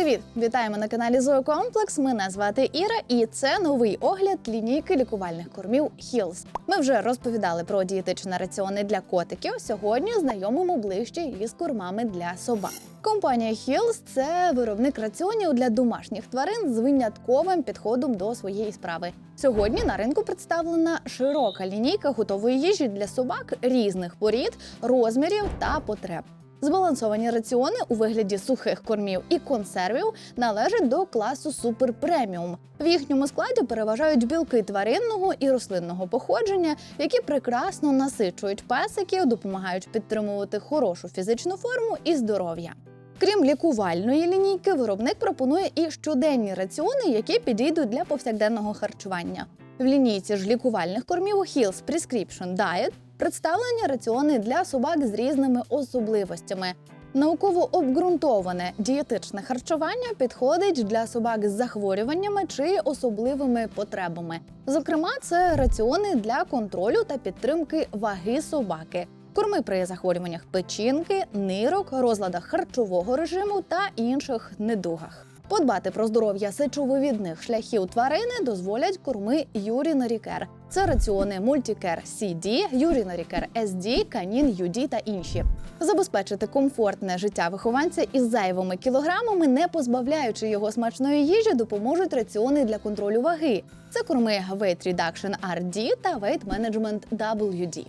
Привіт! Вітаємо на каналі Зоокомплекс. Мене звати Іра, і це новий огляд лінійки лікувальних кормів Хілс. Ми вже розповідали про дієтичні раціони для котиків. Сьогодні знайомимо ближче із кормами для собак. Компанія Хілс це виробник раціонів для домашніх тварин з винятковим підходом до своєї справи. Сьогодні на ринку представлена широка лінійка готової їжі для собак різних порід, розмірів та потреб. Збалансовані раціони у вигляді сухих кормів і консервів належать до класу супер преміум. В їхньому складі переважають білки тваринного і рослинного походження, які прекрасно насичують песиків, допомагають підтримувати хорошу фізичну форму і здоров'я. Крім лікувальної лінійки, виробник пропонує і щоденні раціони, які підійдуть для повсякденного харчування. В лінійці ж лікувальних кормів Hills Prescription Diet представлені раціони для собак з різними особливостями. Науково обґрунтоване дієтичне харчування підходить для собак з захворюваннями чи особливими потребами. Зокрема, це раціони для контролю та підтримки ваги собаки, корми при захворюваннях печінки, нирок, розладах харчового режиму та інших недугах. Подбати про здоров'я сечовивідних шляхів тварини дозволять корми Юрінорікер. Це раціони Multicare CD, Юрінорікер SD, Канін UD та інші. Забезпечити комфортне життя вихованця із зайвими кілограмами, не позбавляючи його смачної їжі, допоможуть раціони для контролю ваги. Це корми Weight Reduction RD та Weight Management WD.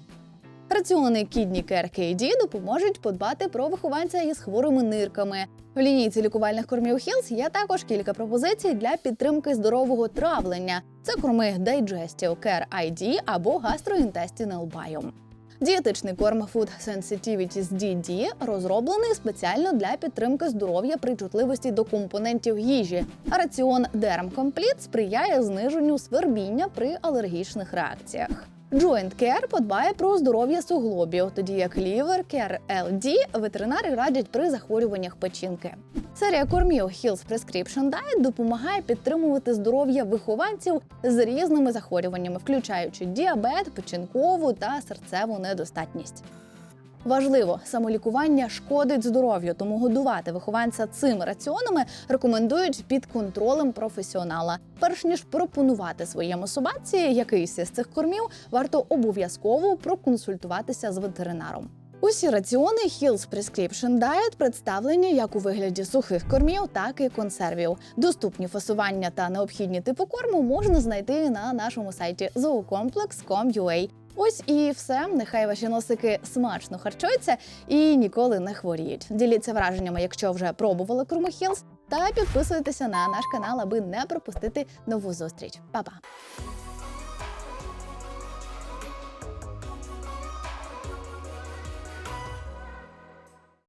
Раціони Care KD допоможуть подбати про вихованця із хворими нирками. В лінійці лікувальних кормів Hills є також кілька пропозицій для підтримки здорового травлення. Це корми Digestive Care ID або Gastrointestinal Biome. Дієтичний корм Food Sensitivities DD розроблений спеціально для підтримки здоров'я при чутливості до компонентів їжі. А раціон Derm Complete сприяє зниженню свербіння при алергічних реакціях. Joint Care подбає про здоров'я суглобів, тоді як Liver Care LD ветеринари радять при захворюваннях печінки. Серія кормів Hills Prescription Diet допомагає підтримувати здоров'я вихованців з різними захворюваннями, включаючи діабет, печінкову та серцеву недостатність. Важливо, самолікування шкодить здоров'ю, тому годувати вихованця цими раціонами рекомендують під контролем професіонала. Перш ніж пропонувати своєму собаці якийсь із цих кормів, варто обов'язково проконсультуватися з ветеринаром. Усі раціони Hills Prescription Diet представлені як у вигляді сухих кормів, так і консервів. Доступні фасування та необхідні типи корму можна знайти на нашому сайті zoocomplex.com.ua. Ось і все. Нехай ваші носики смачно харчуються і ніколи не хворіють. Діліться враженнями, якщо вже пробували Hills, та підписуйтеся на наш канал, аби не пропустити нову зустріч. Па-па!